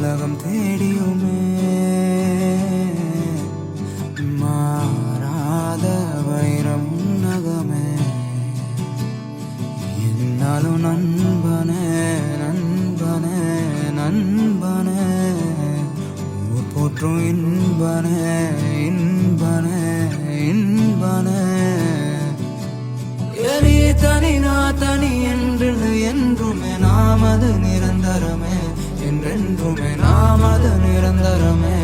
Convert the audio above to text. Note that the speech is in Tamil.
உலகம் தேடியுமே. மாறாத வைரம் நகமே என்னாலும் நண்பனே நண்பனே நண்பனே. ஊர் போற்றும் இன்பனே இன்பனே இன்பனே. எரி தனி நான் தனி என்று என்றுமே நாமது நிரந்தரமே. என்றென்றுமே நாம் அது நிரந்தரமே.